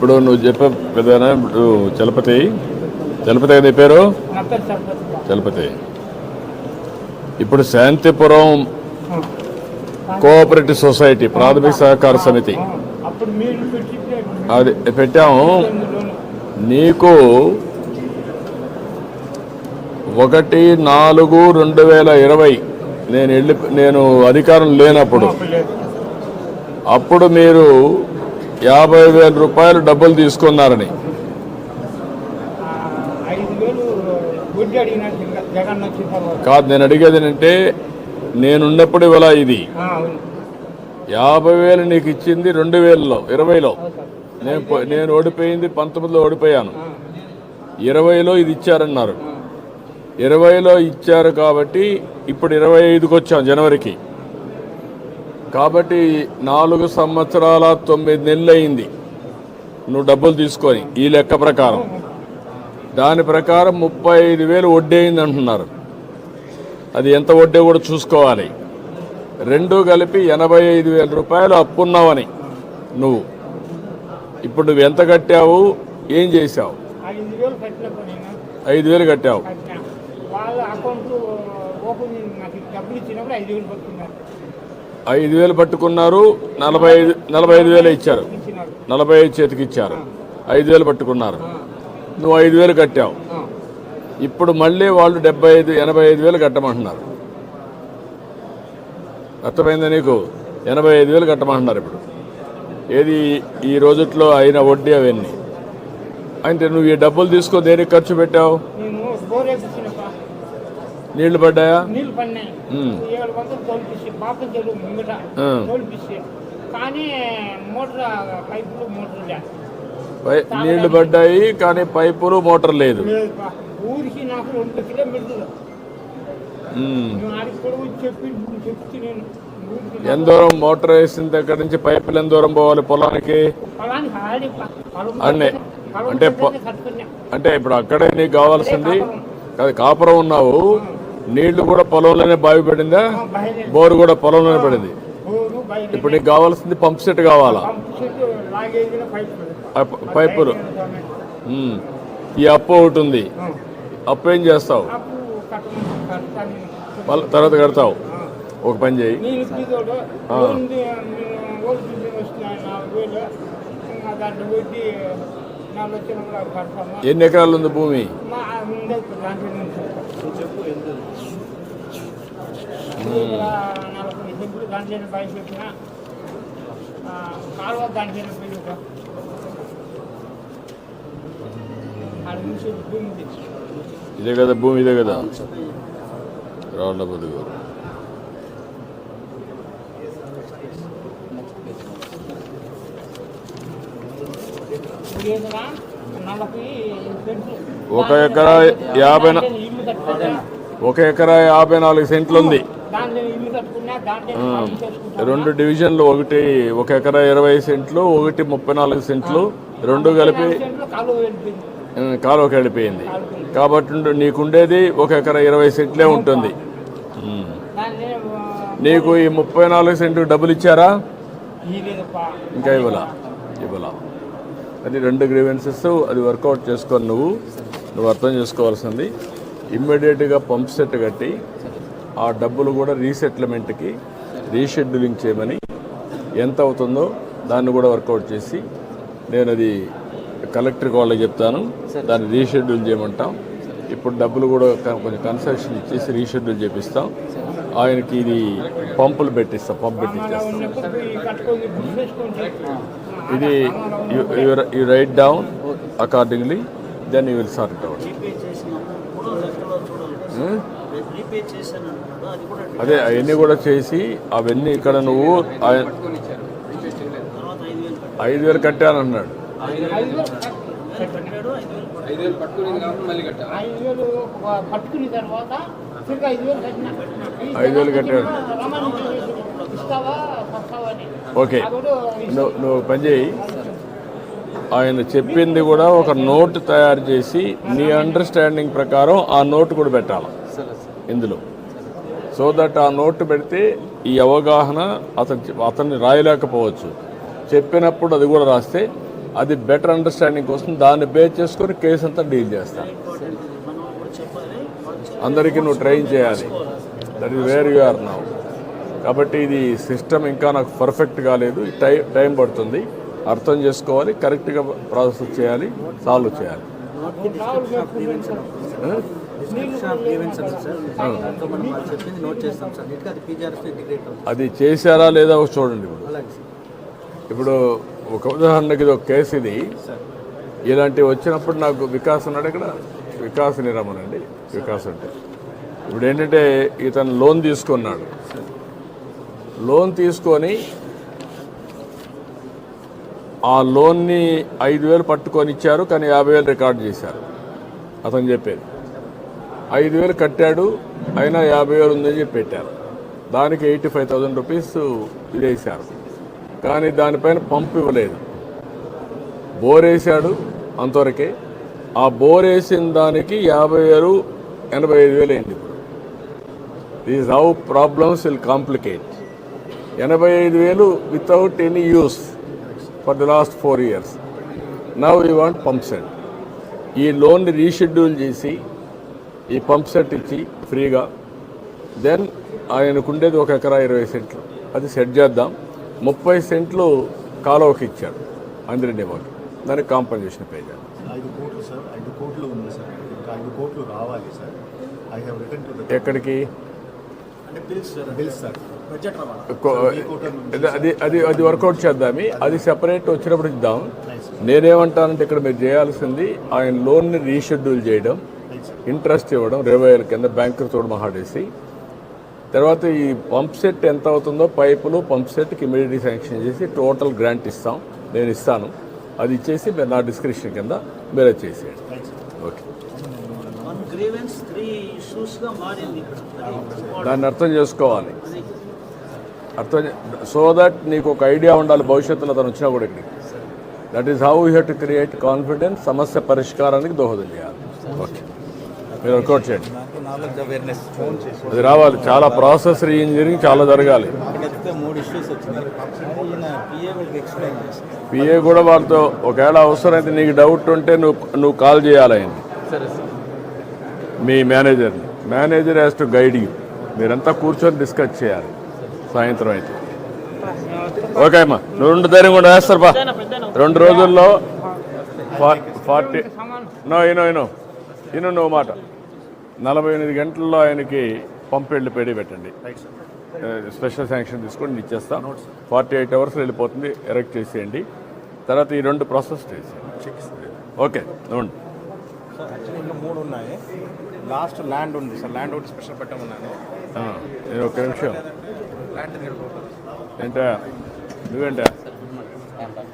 ఇప్పుడు నువ్వు చెప్పే పెద్దనా ఇప్పుడు చలపతి. చలపతి నీ పేరు? చలపతి. ఇప్పుడు శాంతిపురం కోఆపరేటివ్ సొసైటీ ప్రాథమిక సహకార సమితి. అది పెట్టాము. నీకు ఒకటి నాలుగు రెండు వేల ఇరవై. నేను వెళ్ళి నేను అధికారం లేనప్పుడు. అప్పుడు మీరు యాభై వేల రూపాయలు డబ్బులు తీసుకున్నారని. కాదు నేను అడిగేది ఏంటంటే నేనున్నప్పుడు ఇవాళ ఇది. యాభై వేలు నీకు ఇచ్చింది రెండు వేలలో ఇరవైలో. నేను నేను ఓడిపోయింది పంతొమ్మిదిలో ఓడిపోయాను. ఇరవైలో ఇది ఇచ్చారన్నారు. ఇరవైలో ఇచ్చారు కాబట్టి ఇప్పుడు ఇరవై ఐదుకి వచ్చాం జనవరికి. కాబట్టి నాలుగు సంవత్సరాల తొమ్మిది నెలలు అయింది నువ్వు డబ్బులు తీసుకొని ఈ లెక్క ప్రకారం. దాని ప్రకారం ముప్పై ఐదు వేలు వడ్డీ అయింది అంటున్నారు. అది ఎంత వడ్డీ కూడా చూసుకోవాలి. రెండు కలిపి ఎనభై ఐదు వేల రూపాయలు అప్పున్నావని నువ్వు. ఇప్పుడు నువ్వు ఎంత కట్టావు? ఏం చేశావు? ఐదు వేలు కట్టినప్పుడు నేను ఐదు వేలు కట్టావు. ఐదు వేలు పట్టుకున్నారు నలభై ఐదు నలభై ఐదు వేలు ఇచ్చారు. నలభై ఐదు చేతికి ఇచ్చారు. ఐదు వేలు పట్టుకున్నారు. నువ్వు ఐదు వేలు కట్టావు. ఇప్పుడు మళ్ళీ వాళ్ళు డెబ్బై ఐదు ఎనభై ఐదు వేలు కట్టమంటున్నారు. అర్థమైందా నీకు? ఎనభై ఐదు వేలు కట్టమంటున్నారు ఇప్పుడు. ఏది ఈ రోజుట్లో అయిన వడ్డీ అవన్నీ. అంటే నువ్వు ఈ డబ్బులు తీసుకో దేనికి ఖర్చు పెట్టావు? నీళ్ళు పడ్డాయా? నీళ్ళు పడినాయి. ఉమ్. ఏడు వందలు తోలిపిస్తే పాపం చెరువు ముంగట ఆ. తోలిపిస్తే కానీ మోటార్ పైపులు మోటార్ లే పై నీళ్ళు పడ్డాయి కానీ పైపులు మోటార్ లేదు. ఊరికి నాకు రెండు కిలోమీటర్లు. ఎంత దూరం మోటార్ వేసిన దగ్గర నుంచి పైపులు ఎంత దూరం పోవాలి పొలానికి? అన్నే. అంటే. అంటే ఇప్పుడు అక్కడే నీకు కావాల్సింది కాపురం. ఉన్నావు. నీళ్ళు కూడా పొలంలోనే బావి పడిందా? బోరు కూడా పొలంలోనే పడింది. ఇప్పుడు నీకు కావాల్సింది పంప్ సెట్ కావాలా? పైపులు. ఈ అప్పు ఒకటి ఉంది. అప్పు ఏం చేస్తావు? తర్వాత కడతావు. ఒక పని చేయి. దాంట్లో ఎన్ని ఎకరాలు ఉంది భూమి. ఇదే కదా భూమి ఇదే కదా. రాళ్ళ బతుకు ఇప్పుడు ఏదైనా నలభై సెంట్లు. ఒక ఎకరా యాభై ఒక ఎకరా యాభై నాలుగు సెంట్లు ఉంది. రెండు డివిజన్లు ఒకటి ఒక ఎకరా ఇరవై సెంట్లు ఒకటి ముప్పై నాలుగు సెంట్లు రెండు కలిపి కాలువ వెళ్ళిపోయింది. ఆ, కాలువకి వెళ్ళిపోయింది. కాబట్టి నీకుండేది ఒక ఎకరా ఇరవై సెంట్లే ఉంటుంది. నీకు ఈ ముప్పై నాలుగు సెంట్లు డబ్బులు ఇచ్చారా. ఇంకా ఇవ్వాల. ఇవ్వాల. అది రెండు గ్రీవెన్సెస్ అది వర్కౌట్ చేసుకొని నువ్వు నువ్వు అర్థం చేసుకోవాల్సింది. ఇమ్మీడియట్గా పంప్ సెట్ కట్టి ఆ డబ్బులు కూడా రీసెటిల్మెంట్కి రీషెడ్యూలింగ్ చేయమని ఎంత అవుతుందో దాన్ని కూడా వర్కౌట్ చేసి నేను అది కలెక్టర్కి వాళ్ళకి చెప్తాను. దాన్ని రీషెడ్యూల్ చేయమంటాం. ఇప్పుడు డబ్బులు కూడా కొంచెం కన్సెషన్ ఇచ్చేసి రీషెడ్యూల్ చేపిస్తాం. ఆయనకి ఇది పంపులు పెట్టిస్తాం పంప్ అలా ఇది you write down accordingly then you will sort out అది అవన్నీ కూడా చేసి అవన్నీ ఇక్కడ నువ్వు ఐదు వేలు కట్టాడు. ఐదు వేలు కట్టాడు. ఓకే. నువ్వు నువ్వు పనిచేయి ఆయన చెప్పింది కూడా ఒక నోట్ తయారు చేసి నీ అండర్స్టాండింగ్ ప్రకారం ఆ నోట్ కూడా పెట్టాలి ఇందులో. సో దట్ ఆ నోట్ పెడితే ఈ అవగాహన అతను అతన్ని రాయలేకపోవచ్చు. చెప్పినప్పుడు అది కూడా రాస్తే అది బెటర్ అండర్స్టాండింగ్ కోసం దాన్ని బేస్ చేసుకొని కేసు అంతా డీల్ చేస్తాను అందరికీ నువ్వు ట్రైన్ చేయాలి. That is where you are now కాబట్టి ఇది సిస్టమ్ ఇంకా నాకు పర్ఫెక్ట్ కాలేదు టైం టైం పడుతుంది. అర్థం చేసుకోవాలి. కరెక్ట్గా ప్రాసెస్ చేయాలి. సాల్వ్ చేయాలి. అది పీజీఆర్ఎస్ ఇంటిగ్రేట్ అవుతుంది. అది చేశారా లేదా ఒకటి చూడండి ఇప్పుడు. ఒక ఉదాహరణకి ఇది ఒక కేసు ఇది. ఇలాంటివి వచ్చినప్పుడు నాకు వికాస్ ఉన్నాడు ఇక్కడ. వికాస్ నిరమనండి వికాస్ అంటే. ఇప్పుడు ఏంటంటే ఇతను లోన్ తీసుకున్నాడు. లోన్ తీసుకొని ఆ లోన్ని ఐదు వేలు పట్టుకొని ఇచ్చారు కానీ యాభై వేలు రికార్డ్ చేశారు. అతను చెప్పేది. ఐదు వేలు కట్టాడు అయినా యాభై వేలు ఉందని చెప్పి పెట్టారు. దానికి ఎయిటీ ఫైవ్ థౌజండ్ రూపీస్ వేసారు కానీ దానిపైన పంపు ఇవ్వలేదు. బోర్ వేసాడు అంతవరకే. ఆ బోర్ వేసిన దానికి యాభై వేలు ఎనభై ఐదు వేలు అయింది ఇప్పుడు. These how problems will complicate ఎనభై ఐదు వేలు without any use for the last four years now you want pump set ఈ లోన్ని రీషెడ్యూల్ చేసి ఈ పంప్ సెట్ ఇచ్చి ఫ్రీగా దెన్ ఆయనకుండేది ఒక ఎకరా ఇరవై సెంట్లు. అది సెట్ చేద్దాం. ముప్పై సెంట్లు కాలువకి ఇచ్చాడు అందరి వాళ్ళకి దానికి కాంపన్సేషన్ పే చేయాలి ఐదు కోట్లు సార్ ఐదు కోట్లు ఉంది సార్. ఇంకా ఐదు కోట్లు రావాలి sir. I have return to the ఎక్కడికి? అంటే బిల్స్ సార్ బిల్ సార్ అది- అది అది వర్కౌట్ చేద్దామి. అది సెపరేట్ వచ్చినప్పుడు ఇద్దాం నేనేమంటానంటే ఇక్కడ మీరు చేయాల్సింది ఆయన లోన్ని రీషెడ్యూల్ చేయడం ఇంట్రెస్ట్ ఇవ్వడం ఇరవై వేల కింద బ్యాంకుతో మాట్లాడేసి తర్వాత ఈ పంప్ సెట్ ఎంత అవుతుందో పైపులు పంప్ సెట్కి ఇమీడియట్లీ శాంక్షన్ చేసి టోటల్ గ్రాంట్ ఇస్తాం. నేను ఇస్తాను. అది ఇచ్చేసి మీరు నా డిస్క్రిప్షన్ కింద మీరు చేసేయండి. ఓకే. దాన్ని అర్థం చేసుకోవాలి. అర్థం సో దట్ నీకు ఒక ఐడియా ఉండాలి భవిష్యత్తులో అతను వచ్చినా కూడా ఇక్కడికి. That is how you to create confidence సమస్య పరిష్కారానికి దోహదం చేయాలి. ఓకే మీరు వర్కౌట్ చేయండి. అది రావాలి. చాలా ప్రాసెస్ రీఇంజనీరింగ్ చాలా జరగాలి. పిఏ కూడా వాళ్ళతో ఒకవేళ అవసరమైతే నీకు డౌట్ ఉంటే నువ్వు నువ్వు కాల్ చేయాలి ఆయన మీ మేనేజర్ని manager has to guide you మీరంతా కూర్చొని డిస్కస్ చేయాలి. సాయంత్రం అయితే. ఓకే అమ్మా నువ్వు రెండు ధైర్యం కూడా వేస్తారు బా రెండు రోజుల్లో ఫార్టీ నో ఇనో ఇనో. ఇను నువ్వు మాట. నలభై ఎనిమిది గంటల్లో ఆయనకి పంపెళ్ళి పెడి పెట్టండి. స్పెషల్ శాంక్షన్ తీసుకొని నేను ఇచ్చేస్తాం ఫార్టీ ఎయిట్ అవర్స్ వెళ్ళిపోతుంది ఎరెక్ట్ చేసేయండి. తర్వాత ఈ రెండు ప్రాసెస్ చేసేయండి ఓకే అవును సార్ యాక్చువల్లీ ఇంకా మూడు ఉన్నాయి. లాస్ట్ ల్యాండ్ ఉంది సార్ ల్యాండ్ ఒకటి స్పెషల్ పెట్టమన్నాను. ఒక నిమిషం. ఏంటా? నువ్వేంటా?